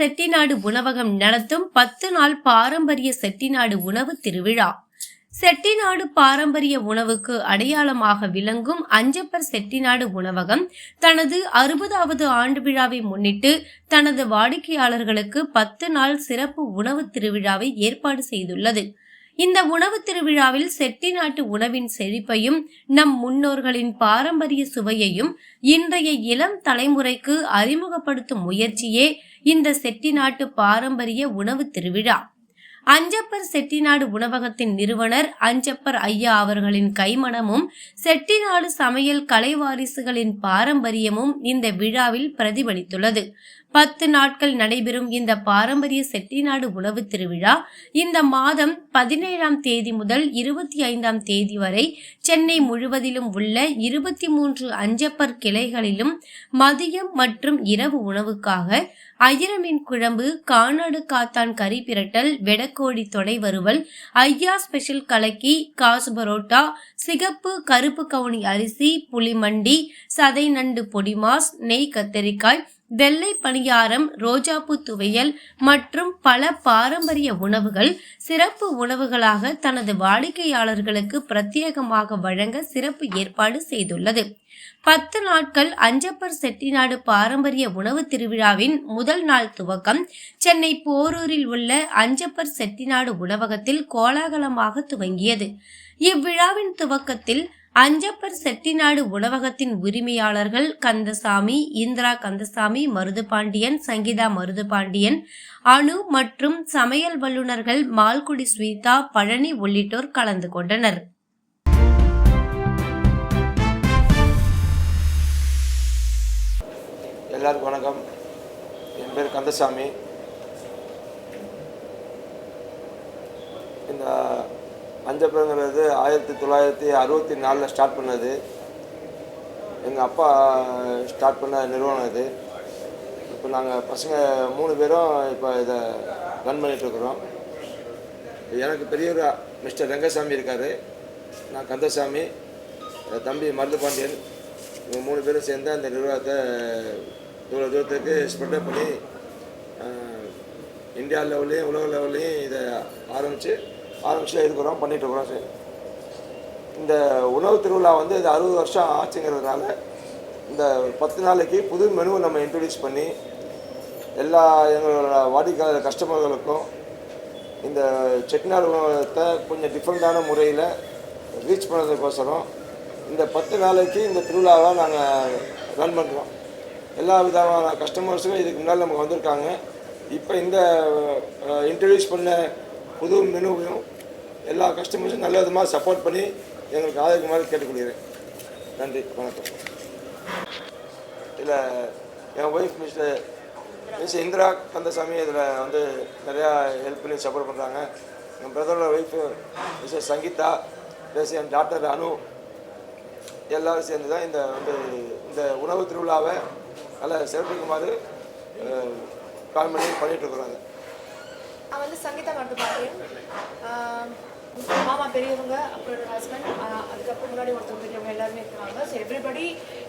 செட்டிநாடு உணவகம் நடத்தும் பத்து நாள் பாரம்பரிய செட்டிநாடு உணவு திருவிழா. செட்டிநாடு பாரம்பரிய உணவுக்கு அடையாளமாக விளங்கும் அஞ்சப்பர் செட்டிநாடு உணவகம் தனது அறுபதாவது ஆண்டு விழாவை முன்னிட்டு தனது வாடிக்கையாளர்களுக்கு பத்து நாள் சிறப்பு உணவு திருவிழாவை ஏற்பாடு செய்துள்ளது. இந்த உணவு திருவிழாவில் செட்டிநாட்டு உணவின் செழிப்பையும் நம் முன்னோர்களின் பாரம்பரிய சுவையையும் இன்றைய இளம் தலைமுறைக்கு அறிமுகப்படுத்தும் முயற்சியே இந்த செட்டிநாட்டு பாரம்பரிய உணவு திருவிழா. அஞ்சப்பர் செட்டிநாடு உணவகத்தின் நிறுவனர் அஞ்சப்பர் ஐயா அவர்களின் கைமணமும் செட்டிநாடு சமையல் கலைவாரிசுகளின் பாரம்பரியமும் இந்த விழாவில் பிரதிபலித்துள்ளது. பத்து நாட்கள் நடைபெறும் இந்த பாரம்பரிய செட்டிநாடு உணவு திருவிழா இந்த மாதம் பதினேழாம் தேதி முதல் இருபத்தி ஐந்தாம் தேதி வரை சென்னை முழுவதிலும் உள்ள இருபத்தி மூன்று அஞ்சப்பர் கிளைகளிலும் மதியம் மற்றும் இரவு உணவுக்காக அயிரமின் குழம்பு கானாடு காத்தான் கறி பிரட்டல் வெடக்கோழி தொடை வறுவல் ஐயா ஸ்பெஷல் கலக்கி காசு பரோட்டா சிகப்பு கருப்பு கவுனி அரிசி புளிமண்டி சதை நண்டு பொடிமாஸ் நெய் கத்தரிக்காய் வெள்ளை பணியாரம் ரோஜாப்பூ துவையல் மற்றும் பல பாரம்பரிய உணவுகள் சிறப்பு உணவுகளாக தனது வாடிக்கையாளர்களுக்கு பிரத்யேகமாக வழங்க சிறப்பு ஏற்பாடு செய்துள்ளது. பத்து நாட்கள் அஞ்சப்பர் செட்டிநாடு பாரம்பரிய உணவு திருவிழாவின் முதல் நாள் துவக்கம் சென்னை போரூரில் உள்ள அஞ்சப்பர் செட்டிநாடு உணவகத்தில் கோலாகலமாக துவங்கியது. இவ்விழாவின் துவக்கத்தில் அஞ்சப்பர் செட்டிநாடு உணவகத்தின் உரிமையாளர்கள் கந்தசாமி இந்திரா கந்தசாமி மருதுபாண்டியன் சங்கீதா மருதுபாண்டியன் அணு மற்றும் சமையல் வல்லுநர்கள் மால்குடி ஸ்வீதா பழனி உள்ளிட்டோர் கலந்து கொண்டனர். எல்லாருக்கும் வணக்கம். என் பேர் கந்தசாமி. இந்த அஞ்சப்பங்கிறது ஆயிரத்தி தொள்ளாயிரத்தி அறுபத்தி நாலில் ஸ்டார்ட் பண்ணது. எங்கள் அப்பா ஸ்டார்ட் பண்ண நிறுவனம் இது. இப்போ நாங்கள் பசங்க மூணு பேரும் இப்போ இதை ரன் பண்ணிகிட்ருக்குறோம் எனக்கு பெரியவர் மிஸ்டர் ரங்கசாமி இருக்கார். நான் கந்தசாமி என் தம்பி மருதுபாண்டியன் இவங்க மூணு பேரும் சேர்ந்து அந்த நிர்வாகத்தை இவ்வளோ தூரத்துக்கு ஸ்ப்ரெட் பண்ணி இந்தியா லெவல்லையும் உலக லெவல்லையும் இதை ஆரம்பித்து ஆரம்பிச்சு இருக்கிறோம் பண்ணிட்டு இருக்கிறோம் சரி. இந்த உணவு திருவிழா வந்து இது அறுபது வருஷம் ஆச்சுங்கிறதுனால இந்த பத்து நாளைக்கு புது மெனுவை நம்ம இன்ட்ரடியூஸ் பண்ணி எல்லா எங்களோட வாடிக்கையாளர் கஸ்டமர்களுக்கும் இந்த செட்டிநாடு உணவகத்தை கொஞ்சம் டிஃப்ரெண்ட்டான முறையில் ரீச் பண்ணுறதுக்கோசரம் இந்த பத்து நாளைக்கு இந்த திருவிழாவை நாங்கள் ரன் பண்ணுறோம் எல்லா விதமான கஸ்டமர்ஸும் இதுக்கு முன்னால் நமக்கு வந்திருக்காங்க. இப்போ இந்த இன்ட்ரடியூஸ் பண்ண புது மெனுவையும் எல்லா கஸ்டமர்ஸும் நல்ல விதமாக சப்போர்ட் பண்ணி எங்களுக்கு ஆதரிக்குமாறு கேட்டுக்கொள்கிறேன். நன்றி வணக்கம். இதில் என் wife mister miss Indira Kandasamy இதில் வந்து நிறையா ஹெல்ப் பண்ணி சப்போர்ட் பண்ணுறாங்க என் பிரதரோட ஒய்ஃபு மிஸ்டர் சங்கீதா ப்ளஸ் என் டாக்டர் அனு எல்லோரும் சேர்ந்து தான் இந்த வந்து இந்த உணவு திருவிழாவை நல்லா சிறப்பிக்குமாறு கால் பண்ணி பண்ணிகிட்ருக்குறாங்க நான் வந்து சங்கீதா மட்டுப்பாண்டியன் மாமா பெரியவங்க அப்புறம் என்னோட ஹஸ்பண்ட் அதுக்கப்புறம் முன்னாடி ஒருத்தவங்க பெரியவங்க எல்லாருமே இருக்காங்க. ஸோ எவ்ரிபடி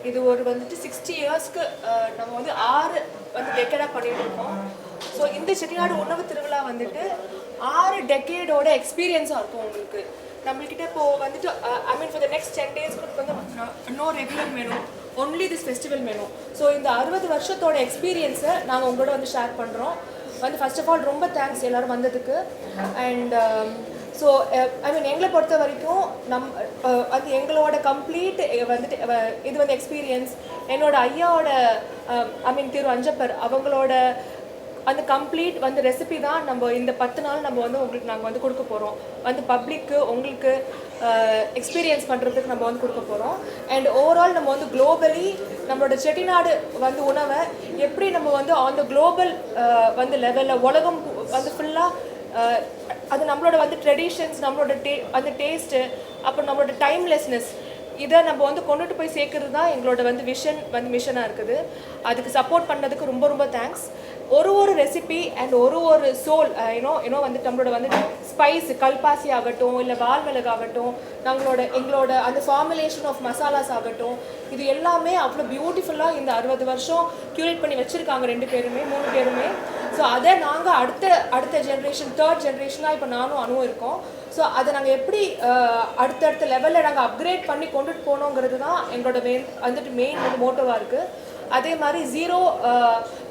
இது ஒரு வந்துட்டு சிக்ஸ்டி இயர்ஸ்க்கு நம்ம வந்து ஆறு வந்து டெக்கேடாக பண்ணிட்டு இருக்கோம். ஸோ இந்த செட்டிநாடு உணவு திருவிழா வந்துட்டு ஆறு டெக்கேடோட எக்ஸ்பீரியன்ஸாக இருக்கும் உங்களுக்கு. நம்மள்கிட்ட இப்போ வந்துட்டு I mean for the next ten days வந்து no regular menu only this festival menu so இந்த அறுபது வருஷத்தோட எக்ஸ்பீரியன்ஸை நாங்கள் உங்களோட வந்து ஷேர் பண்ணுறோம் வந்து ஃபர்ஸ்ட் ஆஃப் ஆல் ரொம்ப தேங்க்ஸ் எல்லாரும் வந்ததுக்கு. அண்ட் ஸோ ஐ மீன் எங்களை பொறுத்த வரைக்கும் நம் uh, அது எங்களோட கம்ப்ளீட் வந்துட்டு இது வந்து எக்ஸ்பீரியன்ஸ் என்னோட ஐயாவோட um, ஐ மீன் திரு அஞ்சப்பர் அவங்களோட அந்த கம்ப்ளீட் வந்து ரெசிபி தான் நம்ம இந்த பத்து நாள் நம்ம வந்து உங்களுக்கு நாங்கள் வந்து கொடுக்க போகிறோம் வந்து பப்ளிக்கு உங்களுக்கு எக்ஸ்பீரியன்ஸ் பண்ணுறதுக்கு நம்ம வந்து கொடுக்க போகிறோம் அண்ட் ஓவரால் நம்ம வந்து குளோபலி நம்மளோட செட்டிநாடு வந்து உணவை எப்படி நம்ம வந்து ஆன் த குளோபல் வந்து லெவலில் உலகம் வந்து ஃபுல்லாக அது நம்மளோட வந்து ட்ரெடிஷன்ஸ் நம்மளோட டே அந்த டேஸ்ட்டு அப்புறம் நம்மளோட டைம்லெஸ்னஸ் இதை நம்ம வந்து கொண்டுட்டு போய் சேர்க்கறது தான் எங்களோட வந்து விஷன் வந்து மிஷனாக இருக்குது. அதுக்கு சப்போர்ட் பண்ணதுக்கு ரொம்ப ரொம்ப தேங்க்ஸ் ஒரு ஒரு ரெசிபி அண்ட் ஒரு ஒரு சோல் யூனோ யூனோ வந்து நம்மளோட வந்து ஸ்பைஸ் கல்பாசி ஆகட்டும் இல்லை வால் மிளகு ஆகட்டும் நம்மளோட எங்களோட அந்த ஃபார்முலேஷன் ஆஃப் மசாலாஸ் ஆகட்டும் இது எல்லாமே அவ்வளோ பியூட்டிஃபுல்லாக இந்த அறுபது வருஷம் க்யூரேட் பண்ணி வச்சுருக்காங்க ரெண்டு பேருமே மூணு பேருமே. ஸோ அதை நாங்கள் அடுத்த அடுத்த ஜென்ரேஷன் தேர்ட் ஜென்ரேஷனாக இப்போ நானும் அணுவும் இருக்கோம். ஸோ அதை நாங்கள் எப்படி அடுத்தடுத்த லெவலில் நாங்கள் அப்கிரேட் பண்ணி கொண்டுட்டு போனோங்கிறது தான் எங்களோட மெயின் வந்துட்டு மெயின் வந்து மோட்டோவாக இருக்குது அதே மாதிரி zero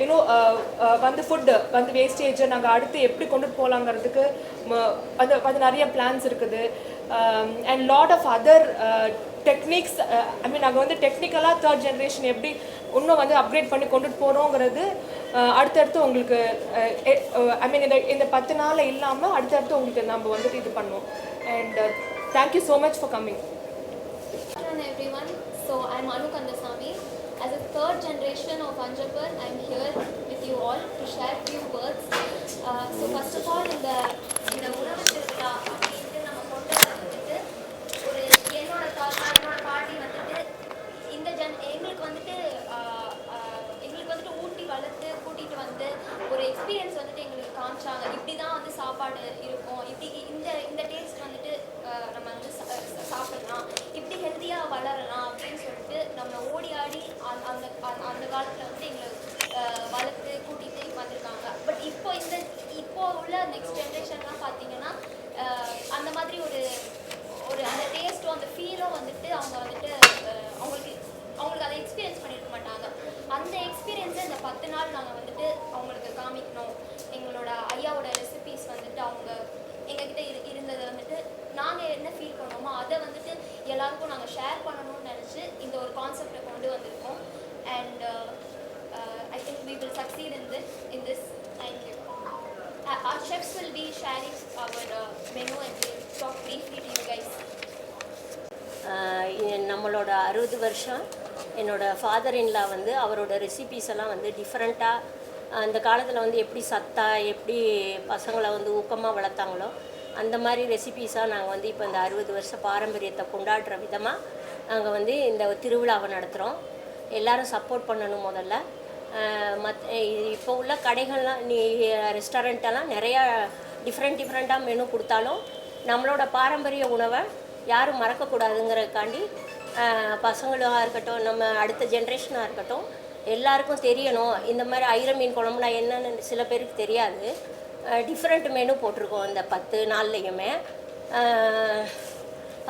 you know uh, uh, uh, வந்து ஃபுட்டு வந்து வேஸ்டேஜை நாங்கள் அடுத்து எப்படி கொண்டுட்டு போகலாங்கிறதுக்கு அது அது நிறைய பிளான்ஸ் இருக்குது and lot of other techniques I mean நாங்கள் வந்து டெக்னிக்கலாக தேர்ட் ஜென்ரேஷன் எப்படி இன்னும் வந்து அப்கிரேட் பண்ணி கொண்டுட்டு போகிறோங்கிறது அடுத்தடுத்து உங்களுக்கு eh, ஐ மீன் இந்த இந்த பத்து நாளில் இல்லாமல் அடுத்தடுத்து உங்களுக்கு நம்ம வந்துட்டு இது பண்ணுவோம் and thank you so much for coming Hello everyone. So I'm Anu Kandasamy. As a third generation of Anjapur, I'm here chefs will be sharing our uh, menu and we'll talk briefly to you guys. நம்மளோட அறுபது வருஷம். என்னோடய father in-law வந்து அவரோட recipes எல்லாம் வந்து டிஃப்ரெண்ட்டாக அந்த காலத்தில் வந்து எப்படி சத்தா எப்படி பசங்களை வந்து ஊக்கமாக வளர்த்தாங்களோ அந்த மாதிரி ரெசிபீஸாக நாங்கள் வந்து இப்போ இந்த அறுபது வருஷ பாரம்பரியத்தை கொண்டாடுற விதமாக நாங்கள் வந்து இந்த திருவிழாவை நடத்துகிறோம் எல்லோரும் சப்போர்ட் பண்ணணும் முதல்ல. மத் இப்போ உள்ள கடைகள்லாம் நீ ரெஸ்டாரண்ட்டெல்லாம் நிறையா டிஃப்ரெண்ட் டிஃப்ரெண்ட்டாக மெனு கொடுத்தாலும் நம்மளோட பாரம்பரிய உணவை யாரும் மறக்கக்கூடாதுங்கிறதுக்காண்டி பசங்களாக இருக்கட்டும் நம்ம அடுத்த ஜென்ரேஷனாக இருக்கட்டும் எல்லாருக்கும் தெரியணும். இந்த மாதிரி ஐர மீன் குழம்புனா என்னன்னு சில பேருக்கு தெரியாது. டிஃப்ரெண்ட் மெனு போட்டிருக்கோம் இந்த பத்து நாள்லையுமே.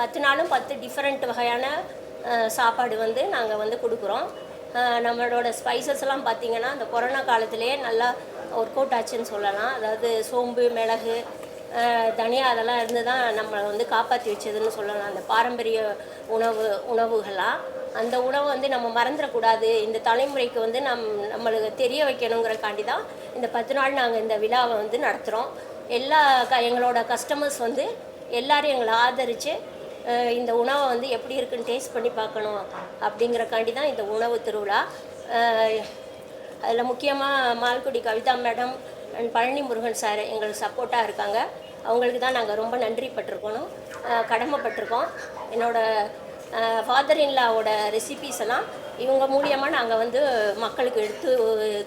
பத்து நாளும் பத்து டிஃப்ரெண்ட் வகையான சாப்பாடு வந்து நாங்கள் வந்து கொடுக்குறோம். நம்மளோட ஸ்பைசஸ் எல்லாம் பார்த்தீங்கன்னா அந்த கொரோனா காலத்திலேயே நல்லா ஒர்க் அவுட் ஆச்சுன்னு சொல்லலாம். அதாவது சோம்பு மிளகு தனியா அதெல்லாம் இருந்து தான் நம்மளை வந்து காப்பாற்றி வச்சதுன்னு சொல்லலாம். அந்த பாரம்பரிய உணவு உணவுகளாக அந்த உணவை வந்து நம்ம மறந்துடக்கூடாது. இந்த தலைமுறைக்கு வந்து நம் நம்மளுக்கு தெரிய வைக்கணுங்கிறக்காண்டி தான் இந்த பத்து நாள் நாங்கள் இந்த விழாவை வந்து நடத்துகிறோம் எல்லா க எங்களோட கஸ்டமர்ஸ் வந்து எல்லோரும் எங்களை ஆதரித்து இந்த உணவை வந்து எப்படி இருக்குன்னு டேஸ்ட் பண்ணி பார்க்கணும் அப்படிங்கிறக்காண்டி தான் இந்த உணவு திருவிழா. அதில் முக்கியமாக Malgudi Kavitha madam and Palani Murugan sir எங்களுக்கு சப்போர்ட்டாக இருக்காங்க. அவங்களுக்கு தான் நாங்கள் ரொம்ப நன்றி பட்டிருக்கணும். கடமைப்பட்டிருக்கோம். என்னோட ஃபாதர் இன்லாவோட ரெசிபீஸ் எல்லாம் இவங்க மூலியமாக நாங்கள் வந்து மக்களுக்கு எடுத்து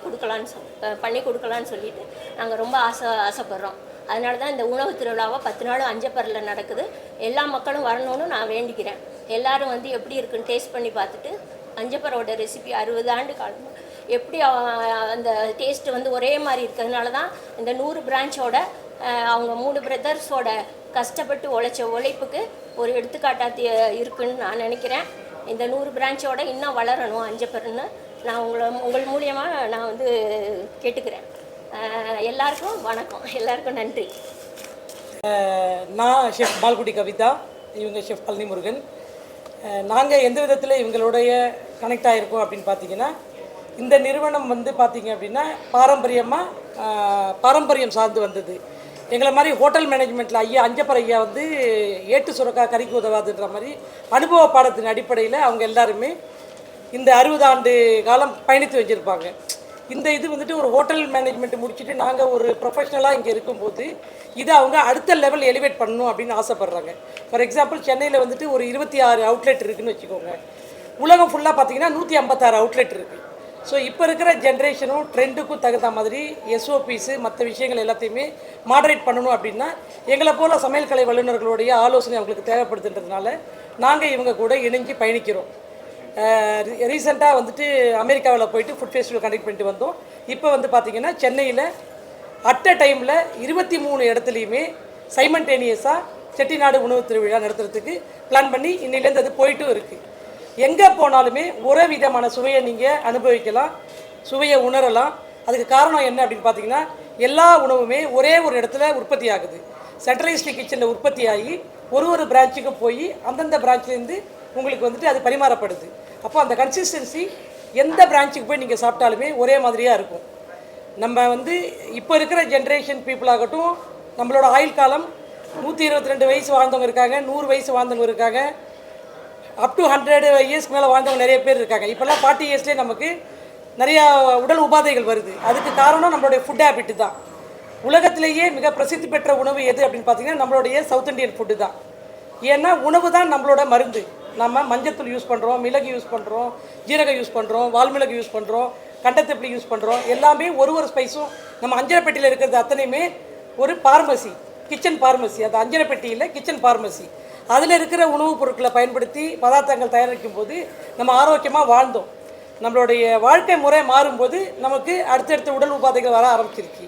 கொடுக்கலான்னு சொ பண்ணி கொடுக்கலான்னு சொல்லிட்டு நாங்கள் ரொம்ப ஆசை ஆசைப்படுறோம். அதனால தான் இந்த உணவு திருவிழாவை பத்து நாளும் அஞ்சப்பரில் நடக்குது. எல்லா மக்களும் வரணும்னு நான் வேண்டிக்கிறேன். எல்லாரும் வந்து எப்படி இருக்குன்னு டேஸ்ட் பண்ணி பார்த்துட்டு அஞ்சப்பரோட ரெசிபி அறுபது ஆண்டு காலம். எப்படி அந்த டேஸ்ட் வந்து ஒரே மாதிரி இருக்கிறதுனால தான் இந்த நூறு பிரான்ச்சோட அவங்க மூணு பிரதர்ஸோட கஷ்டப்பட்டு உழைச்ச உழைப்புக்கு ஒரு எடுத்துக்காட்டாக இருக்குன்னு நான் நினைக்கிறேன். இந்த நூறு பிரான்ச்சோட இன்னும் வளரணும் அஞ்சப்பர்னு நான் உங்களை உங்கள் மூலியமாக நான் வந்து கேட்டுக்கிறேன். எல்லாருக்கும் வணக்கம். எல்லாருக்கும் நன்றி. நான் ஷெஃப் பால்குடி கவிதா இவங்க ஷெஃப் பழனி முருகன் நாங்கள் எந்த விதத்தில் இவங்களுடைய கனெக்ட் ஆகிருக்கோம் அப்படின்னு பார்த்தீங்கன்னா இந்த நிறுவனம் வந்து பார்த்தீங்க அப்படின்னா பாரம்பரியமாக பாரம்பரியம் சார்ந்து வந்தது. எங்களை மாதிரி ஹோட்டல் மேனேஜ்மெண்ட்டில் ஐயா அஞ்சப்பர் ஐயா வந்து ஏட்டு சுரக்கா கறிக்கு உதவாதுன்ற மாதிரி அனுபவ பாடத்தின் அடிப்படையில் அவங்க எல்லாருமே இந்த அறுபது ஆண்டு காலம் பயணித்து வச்சுருப்பாங்க. இந்த இது வந்துட்டு ஒரு ஹோட்டல் மேனேஜ்மெண்ட் முடிச்சுட்டு நாங்கள் ஒரு ப்ரொஃபஷனலாக இங்கே இருக்கும்போது இதை அவங்க அடுத்த லெவல் எலிவேட் பண்ணணும் அப்படின்னு ஆசைப்பட்றாங்க. ஃபார் எக்ஸாம்பிள் சென்னையில் வந்துட்டு ஒரு இருபத்தி ஆறு அவுட்லெட் இருக்குதுன்னு வச்சுக்கோங்க. உலகம் ஃபுல்லாக பார்த்தீங்கன்னா நூற்றி ஐம்பத்தாறு அவுட்லெட் இருக்குது ஸோ இப்போ இருக்கிற ஜென்ரேஷனும் ட்ரெண்டுக்கும் தகுந்த மாதிரி எஸ்ஓபிஸு மற்ற விஷயங்கள் எல்லாத்தையுமே மாடரேட் பண்ணணும் அப்படின்னா எங்களை போல சமையல் கலை வல்லுநர்களுடைய ஆலோசனை அவங்களுக்கு தேவைப்படுதுன்றதுனால நாங்கள் இவங்க கூட இணைஞ்சு பயணிக்கிறோம். ரீசெண்டாக வந்துட்டு அமெரிக்காவில் போயிட்டு ஃபுட் ஃபெஸ்டிவல் கண்டக்ட் பண்ணிட்டு வந்தோம். இப்போ வந்து பார்த்திங்கன்னா சென்னையில் அட் அ டைமில் இருபத்தி மூணு இடத்துலையுமே சைமன்டேனியஸாக செட்டிநாடு உணவு திருவிழா நடத்துறதுக்கு பிளான் பண்ணி இன்னிலேருந்து அது போயிட்டும் இருக்குது எங்கே போனாலுமே ஒரே விதமான சுவையை நீங்கள் அனுபவிக்கலாம் சுவையை உணரலாம். அதுக்கு காரணம் என்ன அப்படின்னு பார்த்தீங்கன்னா எல்லா உணவுமே ஒரே ஒரு இடத்துல உற்பத்தி ஆகுது. சென்ட்ரலைஸ்டு கிச்சனில் உற்பத்தி ஆகி ஒரு ஒரு பிரான்ச்சுக்கும் போய் அந்தந்த பிரான்ச்லேருந்து உங்களுக்கு வந்துட்டு அது பரிமாறப்படுது. அப்போ அந்த கன்சிஸ்டன்சி எந்த பிரான்ச்சுக்கு போய் நீங்கள் சாப்பிட்டாலுமே ஒரே மாதிரியாக இருக்கும். நம்ம வந்து இப்போ இருக்கிற ஜென்ரேஷன் பீப்புள் ஆகட்டும் நம்மளோட ஆயுள் காலம் நூற்றி இருபத்தி ரெண்டு வயசு வாழ்ந்தவங்க இருக்காங்க நூறு வயசு வாழ்ந்தவங்க இருக்காங்க அப் டு ஹண்ட்ரட் இயர்ஸ்க்கு மேலே வாழ்ந்தவங்க நிறைய பேர் இருக்காங்க. இப்போல்லாம் ஃபார்ட்டி இயர்ஸ்லேயே நமக்கு நிறையா உடல் உபாதைகள் வருது. அதுக்கு காரணம் நம்மளுடைய ஃபுட் ஹேபிட்டு தான். உலகத்திலேயே மிக பிரசித்தி பெற்ற உணவு எது அப்படின்னு பார்த்தீங்கன்னா நம்மளுடைய சவுத் இந்தியன் ஃபுட்டு தான். ஏன்னா உணவு தான் நம்மளோட மருந்து. நம்ம மஞ்சத்தூள் யூஸ் பண்ணுறோம் மிளகு யூஸ் பண்ணுறோம் ஜீரகம் யூஸ் பண்ணுறோம் வால்மிளகு யூஸ் பண்ணுறோம் கண்டத்தப்பிளி யூஸ் பண்ணுறோம் எல்லாமே ஒரு ஒரு ஸ்பைஸும் நம்ம அஞ்சரைப்பெட்டியில் இருக்கிறது அத்தனையுமே ஒரு பார்மசி கிச்சன் பார்மசி அது அஞ்சரைப்பெட்டியில் கிச்சன் பார்மசி அதில் இருக்கிற உணவுப் பொருட்களை பயன்படுத்தி பதார்த்தங்கள் தயாரிக்கும் போது நம்ம ஆரோக்கியமாக வாழ்ந்தோம். நம்மளுடைய வாழ்க்கை முறை மாறும்போது நமக்கு அடுத்தடுத்த உடல் உபாதைகள் வர ஆரம்பிச்சிருச்சு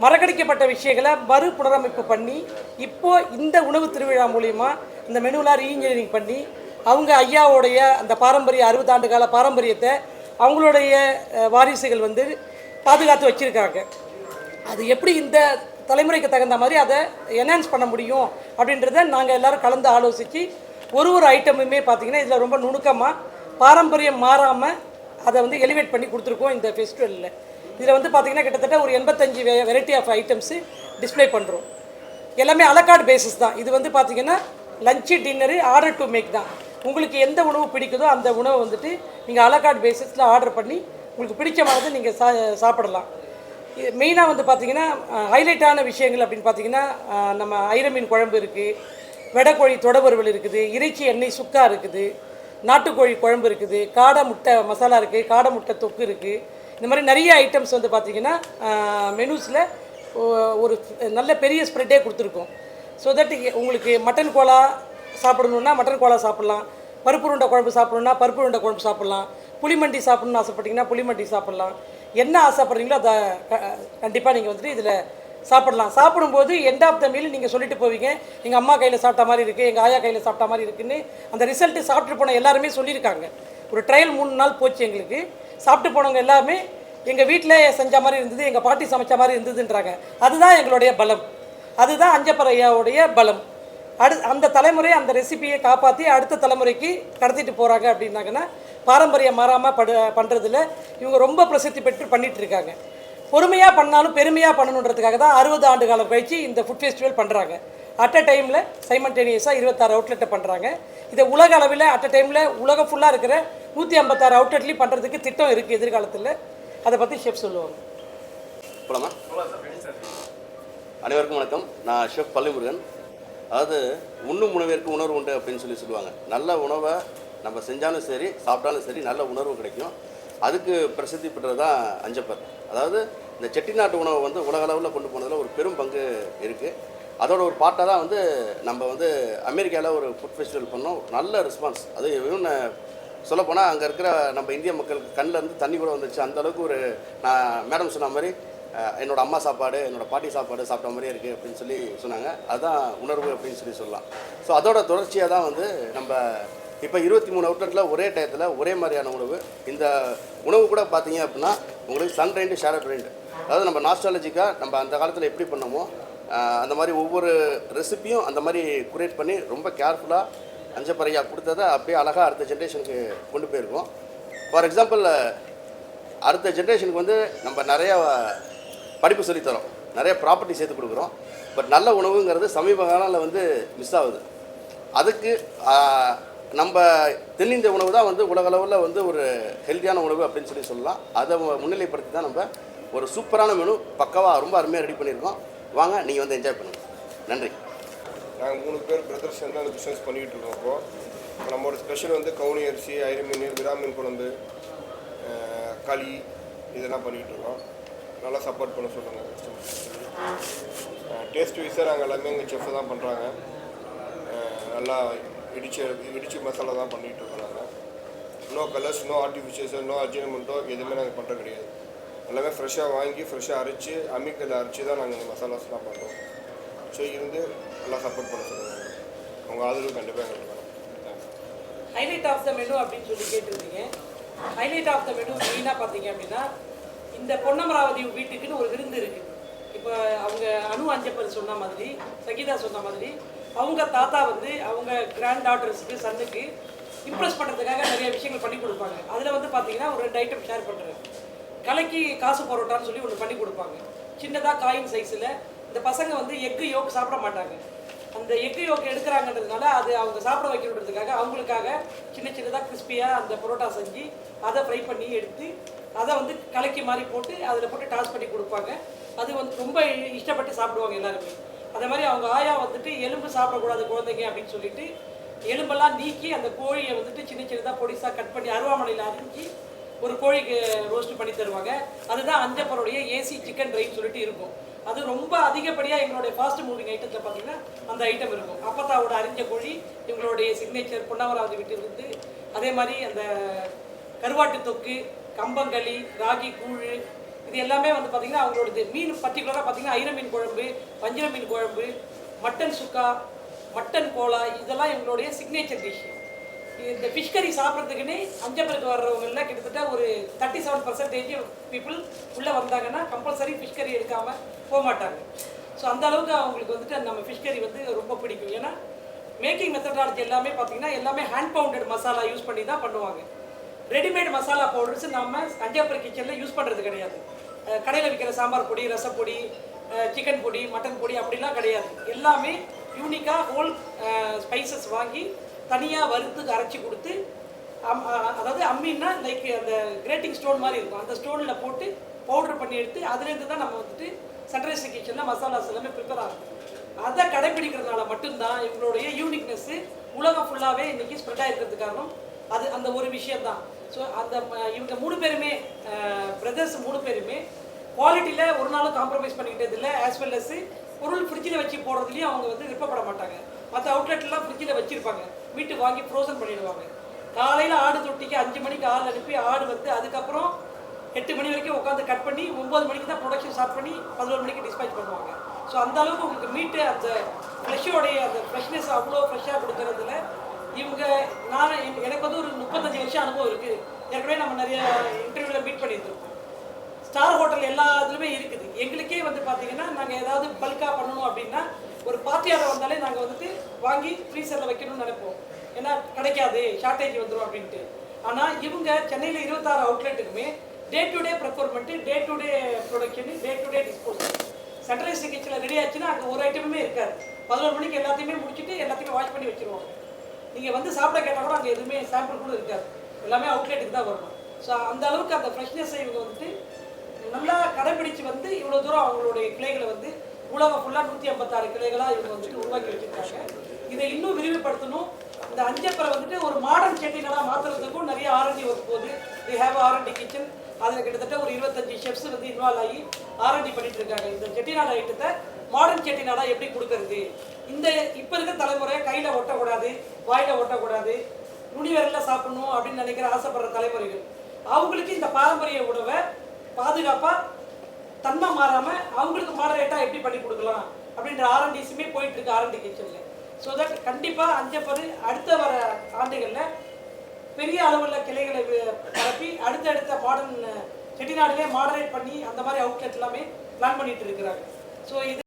மறக்கடிக்கப்பட்ட விஷயங்களை மறு புனரமைப்பு பண்ணி இப்போது இந்த உணவு திருவிழா மூலிமா இந்த மெனுலாம் ரீஇன்ஜினியரிங் பண்ணி அவங்க ஐயாவுடைய அந்த பாரம்பரிய அறுபதாண்டு கால பாரம்பரியத்தை அவங்களுடைய வாரிசுகள் வந்து பாதுகாத்து வச்சுருக்காங்க. அது எப்படி இந்த தலைமுறைக்கு தகுந்த மாதிரி அதை என்ஹான்ஸ் பண்ண முடியும் அப்படின்றத நாங்கள் எல்லாரும் கலந்து ஆலோசித்து ஒரு ஒரு ஐட்டமுமே பார்த்தீங்கன்னா இதில் ரொம்ப நுணுக்கமாக பாரம்பரியம் மாறாமல் அதை வந்து எலிவேட் பண்ணி கொடுத்துருக்கோம் இந்த ஃபெஸ்டிவலில் இதில் வந்து பார்த்திங்கன்னா கிட்டத்தட்ட ஒரு எண்பத்தஞ்சு வெரைட்டி ஆஃப் ஐட்டம்ஸு டிஸ்ப்ளே பண்ணுறோம் எல்லாமே அலக்கார்டு பேசிஸ் தான். இது வந்து பார்த்திங்கன்னா lunch dinner order to make தான். உங்களுக்கு எந்த உணவு பிடிக்குதோ அந்த உணவை வந்துட்டு நீங்கள் அலகார்ட் பேசிஸில் ஆர்டர் பண்ணி உங்களுக்கு பிடிச்சமானது நீங்கள் சா சாப்பிடலாம். மெயினாக வந்து பார்த்தீங்கன்னா ஹைலைட்டான விஷயங்கள் அப்படின்னு பார்த்தீங்கன்னா நம்ம ஐரமீன் குழம்பு இருக்குது வெடைக்கோழி தொடவறுவல் இருக்குது இறைச்சி எண்ணெய் சுக்கா இருக்குது நாட்டுக்கோழி குழம்பு இருக்குது காடை முட்டை மசாலா இருக்குது காடை முட்டை தொக்கு இருக்குது இந்த மாதிரி நிறைய ஐட்டம்ஸ் வந்து பார்த்திங்கன்னா மெனூஸில் ஒரு நல்ல பெரிய ஸ்ப்ரெட்டே கொடுத்துருக்கோம். ஸோ தட் உங்களுக்கு மட்டன் கோலா சாப்பிடணுன்னா மட்டன் கோலா சாப்பிட்லாம். பருப்பு உருண்டை குழம்பு சாப்பிடணுன்னா பருப்பு உருண்டை குழம்பு சாப்பிட்லாம். புளிமண்டி சாப்பிட்ணுன்னு ஆசைப்பட்டீங்கன்னா புளிமண்டி சாப்பிட்லாம். என்ன ஆசைப்படுறீங்களோ அதை கண்டிப்பாக நீங்கள் வந்துட்டு இதில் சாப்பிடலாம். சாப்பிடும்போது எண்ட் ஆஃப் த மீல் நீங்கள் சொல்லிட்டு போவீங்க. எங்கள் அம்மா கையில் சாப்பிட்ட மாதிரி இருக்குது எங்கள் ஆயா கையில் சாப்பிட்ட மாதிரி இருக்குதுன்னு அந்த ரிசல்ட்டு சாப்பிட்டு போன எல்லாருமே சொல்லியிருக்காங்க. ஒரு ட்ரையல் மூணு நாள் போச்சு எங்களுக்கு. சாப்பிட்டு போனவங்க எல்லாமே எங்கள் வீட்டில் செஞ்ச மாதிரி இருந்தது எங்கள் பாட்டி சமைச்ச மாதிரி இருந்ததுன்றாங்க. அதுதான் எங்களுடைய பலம். அதுதான் அஞ்சப்பறையாவுடைய பலம். அடு அந்த தலைமுறை அந்த ரெசிபியை காப்பாற்றி அடுத்த தலைமுறைக்கு கடத்திட்டு போகிறாங்க அப்படின்னாங்கன்னா பாரம்பரியம் மாறாமல் படு பண்ணுறதுல இவங்க ரொம்ப பிரசித்தி பெற்று பண்ணிட்டு இருக்காங்க பொறுமையாக பண்ணாலும் பெருமையாக பண்ணணுன்றதுக்காக தான் அறுபது ஆண்டு காலம் கழிச்சு இந்த ஃபுட் ஃபெஸ்டிவல் பண்ணுறாங்க அட் அ டைமில் சைமன்டேனியஸாக இருபத்தாறு அவுட்லெட்டை பண்ணுறாங்க இதை உலக அளவில் அட் அ டைமில் உலகம் ஃபுல்லாக இருக்கிற நூற்றி ஐம்பத்தாறு அவுட்லெட்லேயும் பண்ணுறதுக்கு திட்டம் இருக்குது எதிர்காலத்தில். அதை பற்றி ஷெஃப் சொல்லுவாங்க. போலாமா? அனைவருக்கும் வணக்கம். நான் ஷெஃப் பள்ளிமுருகன். அதாவது உண்ணும் உணவிற்கு உணர்வு உண்டு அப்படின்னு சொல்லி சொல்லுவாங்க. நல்ல உணவை நம்ம செஞ்சாலும் சரி சாப்பிட்டாலும் சரி நல்ல உணர்வு கிடைக்கும். அதுக்கு பிரசித்தி பெற்றது தான் அஞ்சப்பர். அதாவது இந்த செட்டிநாட்டு உணவை வந்து உலகளவில் கொண்டு போனதில் ஒரு பெரும் பங்கு இருக்குது அதோட ஒரு பார்ட்டாக தான் வந்து நம்ம வந்து அமெரிக்காவில் ஒரு ஃபுட் ஃபெஸ்டிவல் பண்ணோம். நல்ல ரெஸ்பான்ஸ். அது இன்னும் சொல்லப்போனால் அங்கே இருக்கிற நம்ம இந்திய மக்களுக்கு கண்ணில் இருந்து தண்ணி கூட வந்துச்சு அந்தளவுக்கு ஒரு நான் மேடம் சொன்ன மாதிரி என்னோடய அம்மா சாப்பாடு என்னோடய பாட்டி சாப்பாடு சாப்பிட்ட மாதிரியே இருக்குது அப்படின்னு சொல்லி சொன்னாங்க. அதுதான் உணர்வு அப்படின்னு சொல்லி சொல்லலாம். ஸோ அதோட தொடர்ச்சியாக தான் வந்து நம்ம இப்போ இருபத்தி மூணு அவுட்லெட்டில் ஒரே டயத்தில் ஒரே மாதிரியான உணவு. இந்த உணவு கூட பார்த்தீங்க அப்படின்னா உங்களுக்கு சன் ரெண்டு ஷேரட் ரெண்டு அதாவது நம்ம நாஸ்டாலஜிக்காக நம்ம அந்த காலத்தில் எப்படி பண்ணோமோ அந்த மாதிரி ஒவ்வொரு ரெசிப்பியும் அந்த மாதிரி குரேட் பண்ணி ரொம்ப கேர்ஃபுல்லாக அஞ்சப்பறையாக கொடுத்ததை அப்படியே அழகாக அடுத்த ஜென்ரேஷனுக்கு கொண்டு போயிருக்கோம். ஃபார் எக்ஸாம்பிள் அடுத்த ஜென்ரேஷனுக்கு வந்து நம்ம நிறையா படிப்பு சொல்லித்தரோம். நிறைய ப்ராப்பர்ட்டி சேர்த்து கொடுக்குறோம். பட் நல்ல உணவுங்கிறது சமீப காலத்தில் வந்து மிஸ் ஆகுது. அதுக்கு நம்ம தென்னிந்திய உணவு தான் வந்து உலகளவில் வந்து ஒரு ஹெல்த்தியான உணவு அப்படின்னு சொல்லி சொல்லலாம். அதை முன்னிலைப்படுத்தி தான் நம்ம ஒரு சூப்பரான மெனு பக்காவாக ரொம்ப அருமையாக ரெடி பண்ணியிருக்கோம். வாங்க நீங்கள் வந்து என்ஜாய் பண்ணுங்கள் நன்றி. நாங்கள் மூணு பேர் பிரதர்ஸ் சேர்ந்து அந்த பிஸ்னஸ் பண்ணிக்கிட்டு இருக்கோம் இப்போ. நம்மளோட ஸ்பெஷல் வந்து கவுனி அரிசி ஐரமீன் விராமீன் குழம்பு களி இதெல்லாம் பண்ணிக்கிட்டு இருக்கோம். நல்லா சப்போர்ட் பண்ண சொல்லுங்கள் கஸ்டமர்ஸ் டேஸ்ட் வைஸாக நாங்கள் எல்லாமே எங்கள் செஃப் தான் பண்ணுறாங்க நல்லா இடிச்சு இடிச்சு மசாலா தான் பண்ணிகிட்டு இருக்கிறாங்க நாங்கள் no colours no artificials no அர்ஜினமெண்ட்டோ எதுவுமே நாங்கள் பண்ணுறது கிடையாது. எல்லாமே ஃப்ரெஷ்ஷாக வாங்கி ஃப்ரெஷ்ஷாக அரைச்சி அம்மிக்கல்ல அரைச்சி தான் நாங்கள் இந்த மசாலாஸ்லாம் பண்ணுறோம் ஸோ இருந்து நல்லா சப்போர்ட் பண்ண சொல்லுங்கள் உங்கள் ஆதரவு கண்டிப்பாக எங்களுக்கு வேணும். ஹைலைட் ஆஃப் த மெனு அப்படின்னு சொல்லி கேட்டிருந்தீங்க. ஹைலைட் ஆஃப் த மெனு மெயினாக பார்த்தீங்க அப்படின்னா இந்த பொன்னமராவதி வீட்டுக்குன்னு ஒரு விருந்து இருக்குது இப்போ அவங்க அனு அஞ்சப்பர் சொன்ன மாதிரி சங்கீதா சொன்ன மாதிரி அவங்க தாத்தா வந்து அவங்க கிராண்ட் டாட்டர்ஸுக்கு சன்னுக்கு இம்ப்ரெஸ் பண்ணுறதுக்காக நிறைய விஷயங்கள் பண்ணி கொடுப்பாங்க. அதில் வந்து பார்த்தீங்கன்னா ஒரு ரெண்டு ஐட்டம் ஷேர் பண்ணுறேன் கலைக்கு காசு பரோட்டான்னு சொல்லி ஒன்று பண்ணி கொடுப்பாங்க. சின்னதாக காயின் சைஸில் இந்த பசங்க வந்து எக்கு யோக் சாப்பிட மாட்டாங்க. அந்த எக்கு யோக் எடுக்கிறாங்கன்றதுனால அது அவங்க சாப்பிட வைக்கணுன்றதுக்காக அவங்களுக்காக சின்ன சின்னதாக கிறிஸ்பியாக அந்த பரோட்டா செஞ்சு அதை ஃப்ரை பண்ணி எடுத்து அதை வந்து கலக்கி மாதிரி போட்டு அதில் போட்டு டாஸ் பண்ணி கொடுப்பாங்க. அது வந்து ரொம்ப இஷ்டப்பட்டு சாப்பிடுவாங்க எல்லாருமே. அதே மாதிரி அவங்க ஆயா வந்துட்டு எலும்பு சாப்பிடக்கூடாது குழந்தைங்க அப்படின்னு சொல்லிட்டு எலும்பெல்லாம் நீக்கி அந்த கோழியை வந்துட்டு சின்ன சின்னதாக பொடிசாக கட் பண்ணி அருவாமனையில் அரிஞ்சு ஒரு கோழிக்கு ரோஸ்ட் பண்ணி தருவாங்க. அதுதான் அஞ்சப்பருடைய ஏசி சிக்கன் ட்ரைன்னு சொல்லிட்டு இருக்கும். அது ரொம்ப அதிகப்படியாக எங்களுடைய ஃபாஸ்ட் மூவிங் ஐட்டத்தில் பார்த்தீங்கன்னா அந்த ஐட்டம் இருக்கும். அப்பத்தாவோட அரிஞ்ச கோழி இவங்களுடைய சிக்னேச்சர் பொன்னமராவதி வீட்டிலிருந்து அதே மாதிரி அந்த கருவாட்டு தொக்கு கம்பங்களி ராகி கூழ் இது எல்லாமே வந்து பார்த்தீங்கன்னா அவங்களோட மீன் பர்டிகுலராக பார்த்தீங்கன்னா ஐர மீன் குழம்பு வஞ்சிர மீன் குழம்பு மட்டன் சுக்கா மட்டன் கோலா இதெல்லாம் எங்களுடைய சிக்னேச்சர் டிஷ் இந்த ஃபிஷ் கறி சாப்பிட்றதுக்குன்னே அஞ்சப்பருக்கு வர்றவங்களில் கிட்டத்தட்ட ஒரு தேர்ட்டி செவன் பர்சன்டேஜ் பீப்புள் உள்ளே வந்தாங்கன்னா கம்பல்சரி ஃபிஷ் கறி எடுக்காமல் போக மாட்டாங்க. ஸோ அந்த அளவுக்கு அவங்களுக்கு வந்துட்டு நம்ம ஃபிஷ் கறி வந்து ரொம்ப பிடிக்கும். ஏன்னா மேக்கிங் மெத்தடாலஜி எல்லாமே பார்த்தீங்கன்னா எல்லாமே ஹேண்ட் பவுண்டட் மசாலா யூஸ் பண்ணி தான் பண்ணுவாங்க. ரெடிமேட் மசாலா பவுடர்ஸ் நம்ம தஞ்சாப்பூர் கிச்சனில் யூஸ் பண்ணுறது கிடையாது. கடையில் விற்கிற சாம்பார் பொடி ரசப்பொடி சிக்கன் பொடி மட்டன் பொடி அப்படிலாம் கிடையாது. எல்லாமே யூனிக்காக ஹோல் ஸ்பைசஸ் வாங்கி தனியாக வறுத்து அரைச்சி கொடுத்து அம்- அதாவது அம்மின்னா லைக் அந்த கிரேட்டிங் ஸ்டோன் மாதிரி இருக்கும். அந்த ஸ்டோனில் போட்டு பவுடர் பண்ணி எடுத்து அதுலேருந்து தான் நம்ம வந்துட்டு சன்ரைஸ் கிச்சனில் மசாலாஸ் எல்லாமே ப்ரிப்பேர் ஆகும். அதை கடைப்பிடிக்கிறதுனால மட்டும்தான் இவங்களுடைய யூனிக்னஸ்ஸு உலகம் ஃபுல்லாகவே இன்றைக்கி ஸ்ப்ரெட் ஆகிருக்கிறதுக்கு காரணம். அது அந்த ஒரு விஷயம்தான். ஸோ அந்த இவங்க மூணு பேருமே பிரதர்ஸ் மூணு பேருமே குவாலிட்டியில் ஒரு நாளும் காம்ப்ரமைஸ் பண்ணிக்கிட்டது இல்லை. ஆஸ் வெல் அஸ் பொருள் ஃப்ரிட்ஜில் வச்சு போடுறதுலையும் அவங்க வந்து விருப்பப்பட மாட்டாங்க. மற்ற அவுட்லெட்லாம் ஃப்ரிட்ஜில் வச்சுருப்பாங்க. வீட்டு வாங்கி ஃப்ரோசன் பண்ணிடுவாங்க. காலையில் ஆடு தொட்டிக்கு அஞ்சு மணிக்கு ஆள் அனுப்பி ஆடு வந்து அதுக்கப்புறம் எட்டு மணி வரைக்கும் உட்காந்து கட் பண்ணி ஒம்பது மணிக்கு தான் ப்ரொடக்ஷன் ஸ்டார்ட் பண்ணி பதினோரு மணிக்கு டிஸ்பேச் பண்ணுவாங்க. ஸோ அந்த அளவுக்கு உங்களுக்கு மீட்டு அந்த ஃப்ரெஷ்ஷோடைய அந்த ஃப்ரெஷ்னஸ் அவ்வளோ ஃப்ரெஷ்ஷாக கொடுக்குறதுல இவங்க நான் எனக்கு வந்து ஒரு முப்பத்தஞ்சு வருஷம் அனுபவம் இருக்குது ஏற்கனவே நம்ம நிறைய இன்டர்வியூவில் மீட் பண்ணியிருந்தோம் ஸ்டார் ஹோட்டல் எல்லா இதுலையுமே இருக்குது. எங்களுக்கே வந்து பார்த்தீங்கன்னா நாங்கள் ஏதாவது பல்காக பண்ணணும் அப்படின்னா ஒரு பார்ட்டி வந்தாலே நாங்கள் வந்துட்டு வாங்கி ஃப்ரீசரில் வைக்கணும்னு நினைப்போம். ஏன்னா கிடைக்காது ஷார்ட்டேஜ் வந்துடும் அப்படின்ட்டு. ஆனால் இவங்க சென்னையில் இருபத்தாறு அவுட்லெட்டுக்குமே day to day preferment day to day production day to day disposal centralise கிச்சனில் ரெடி ஆச்சுன்னா அங்கே ஒரு ஐட்டமுமே இருக்காது. பதினோரு மணிக்கு எல்லாத்தையுமே முடிச்சுட்டு எல்லாத்தையுமே வாஷ் பண்ணி வச்சிருவாங்க. நீங்கள் வந்து சாப்பிட கேட்டால் கூட அங்கே எதுவுமே சாம்பிள் கூட இருக்காது. எல்லாமே அவுட்லெட்டுக்கு தான் வரணும். ஸோ அந்த அளவுக்கு அந்த ஃப்ரெஷ்னஸை இவங்க வந்துட்டு நல்லா கடைபிடிச்சு வந்து இவ்வளோ தூரம் அவங்களுடைய கிளைகளை வந்து உலகம் ஃபுல்லாக நூற்றி ஐம்பத்தாறு கிளைகளாக இவங்க வந்துட்டு உருவாக்கி வச்சிருக்காங்க. இதை இன்னும் விரிவுபடுத்தணும். இந்த அஞ்சப்பரை வந்துட்டு ஒரு மாடர்ன் செட்டினடாக மாற்றுறதுக்கும் நிறைய ஆரண்டி ஒர்க் போகுது. தி ஹேவ் ஆரண்டி கிச்சன் அதில் கிட்டத்தட்ட ஒரு இருபத்தஞ்சு ஷெஃப்ஸ் வந்து இன்வால்வ் ஆகி ஆரண்டி பண்ணிட்டு இருக்காங்க. இந்த செட்டிநாடு ஐட்டத்தை மாடர்ன் செட்டிநாடாக எப்படி கொடுக்கறது? இந்த இப்போ இருக்கிற தலைமுறை கையில் ஒட்டக்கூடாது வாயில் ஒட்டக்கூடாது நுனி விரல்ல சாப்பிடணும் அப்படின்னு நினைக்கிற ஆசைப்படுற தலைமுறைகள். அவங்களுக்கு இந்த பாரம்பரிய உணவை பாதுகாப்பாக தன்மை மாறாமல் அவங்களுக்கு மாடரேட்டாக எப்படி பண்ணி கொடுக்கலாம் அப்படின்ற ஆர்என்டிஸுமே போயிட்டு இருக்கு ஆர்என்டி கிச்சனில் ஸோ தட் கண்டிப்பாக அஞ்சப்பது அடுத்த வர ஆண்டுகளில் பெரிய அளவில் கிளைகளை பரப்பி அடுத்தடுத்த மாடர்ன் செட்டிநாடுலேயே மாடரேட் பண்ணி அந்த மாதிரி அவுட்லெட் எல்லாமே பிளான் பண்ணிட்டு இருக்கிறாங்க. ஸோ இது